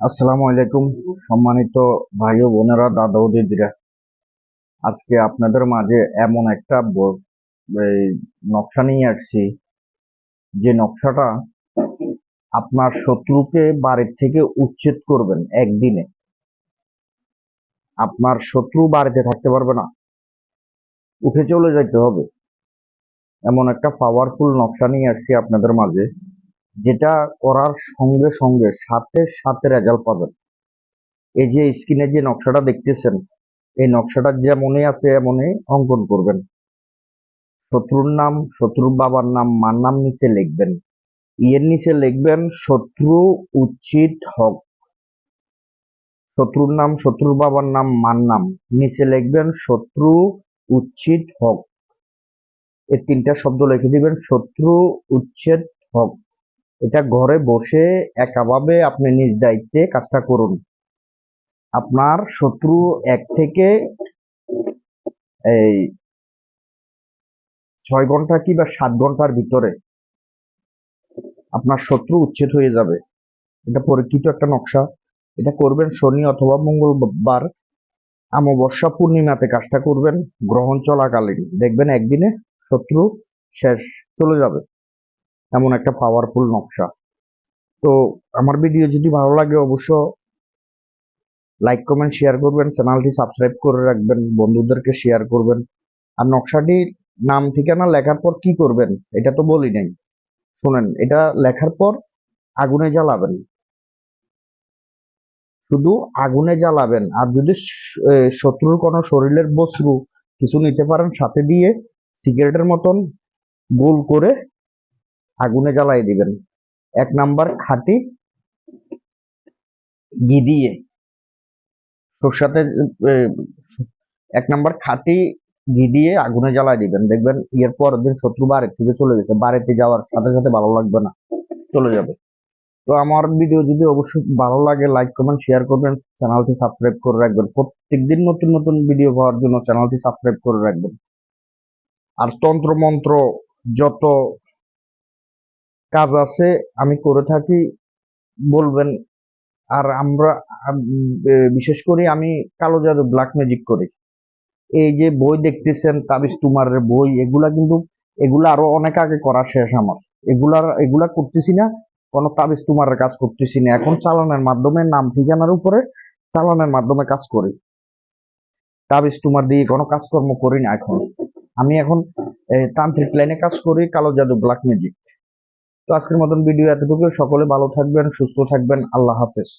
আসসালামু আলাইকুম, সম্মানিত ভাই ও বোনেরা, দাদা ও দিদিরা। আজকে আপনাদের মাঝে এমন একটা নকশা নিয়ে আসছি। যে নকশাটা আপনার শত্রুকে বাড়ির থেকে উচ্ছেদ করবেন একদিনে। আপনার শত্রু বাড়িতে থাকতে পারবে না। উঠে চলে যাইতে হবে। এমন একটা পাওয়ারফুল নকশা নিয়ে আসছি আপনাদের মাঝে। যেটা করার সঙ্গে সঙ্গে সাথে সাথে রেজাল্ট পাবেন। এই যে স্ক্রিনে যে নকশাটা দেখতেছেন, এই নকশাটা যেমনই আছে এমনই অঙ্কন করবেন। শত্রুর নাম, শত্রুর বাবার নাম, মার নাম নিচে লিখবেন। ইয়ের নিচে লিখবেন, শত্রু উচিত হক। শত্রুর নাম, শত্রুর বাবার নাম, মার নাম নিচে লিখবেন, শত্রু উচ্ছেদ হক। এই তিনটা শব্দ লিখে দিবেন, শত্রু উচ্ছেদ হক। এটা ঘরে বসে একাভাবে আপনি নিজ দায়িত্বে কাজটা করুন। আপনার শত্রু এক থেকে এই ছয় ঘণ্টা কি বা সাত ঘণ্টার ভিতরে আপনার শত্রু উচ্ছেদ হয়ে যাবে। এটা পরীক্ষিত একটা নকশা। এটা করবেন শনি অথবা মঙ্গলবার। অমাবস্যা পূর্ণিমাতে কাজটা করবেন। গ্রহণ চলাকালীন। দেখবেন একদিনে শত্রু শেষ চলে যাবে। এমন একটা পাওয়ারফুল নকশা। তো আমার ভিডিও যদি ভালো লাগে অবশ্য লাইক কমেন্ট শেয়ার করবেন চ্যানেলটি সাবস্ক্রাইব করে রাখবেন, বন্ধুদেরকে শেয়ার করবেন। আর নকশাটির নাম, ঠিকানা লেখার পর কি করবেন, এটা তো বলি নাই। শুনেন, এটা লেখার পর আগুনে জ্বালাবেন। শুধু আগুনে জ্বালাবেন, আর যদি শত্রুর কোনো শরীরের বস্ত্র কিছু নিতে পারেন, সাথে দিয়ে সিগারেটের মতন গোল করে আগুনে জ্বালাই দিবেন। এক নাম্বার খাঁটি ঘি দিয়ে। সরষাতে এক নাম্বার খাঁটি ঘি দিয়ে আগুনে জ্বালাই দিবেন। দেখবেন এর পরের দিন শত্রু বাড়ি থেকে চলে গেছে। বাড়িতে যাওয়ার সাথে সাথে ভালো লাগবে না, চলে যাবে। তো আমার ভিডিও যদি অবশ্যই ভালো লাগে লাইক কমেন্ট শেয়ার করবেন। চ্যানেলটি সাবস্ক্রাইব করে রাখবেন। প্রত্যেকদিন নতুন নতুন ভিডিও পাওয়ার জন্য চ্যানেলটি সাবস্ক্রাইব করে রাখবেন। আর তন্ত্র মন্ত্র যত কাজ আছে, আমি করে থাকি, বলবেন। আর আমরা বিশেষ করে আমি কালো জাদু ব্ল্যাক ম্যাজিক করি। এই যে বই দেখতেছেন, তাবিজ তুমারের বই, এগুলা কিন্তু, এগুলা আরও অনেক আগে করা শেষ আমার। এগুলার, এগুলা করতেছি না, কোনো তাবিজ তুমারের কাজ করতেছি না। এখন চালানের মাধ্যমে, নাম ঠিকানার উপরে চালানের মাধ্যমে কাজ করি। তাবিজ তুমার দিয়ে কোনো কাজকর্ম করি না এখন। আমি এখন তান্ত্রিক লাইনে কাজ করি, কালো জাদু ব্ল্যাক ম্যাজিক তো আজকের মতন ভিডিও এতটুকু সকলে ভালো থাকবেন সুস্থ থাকবেন। আল্লাহ হাফেজ।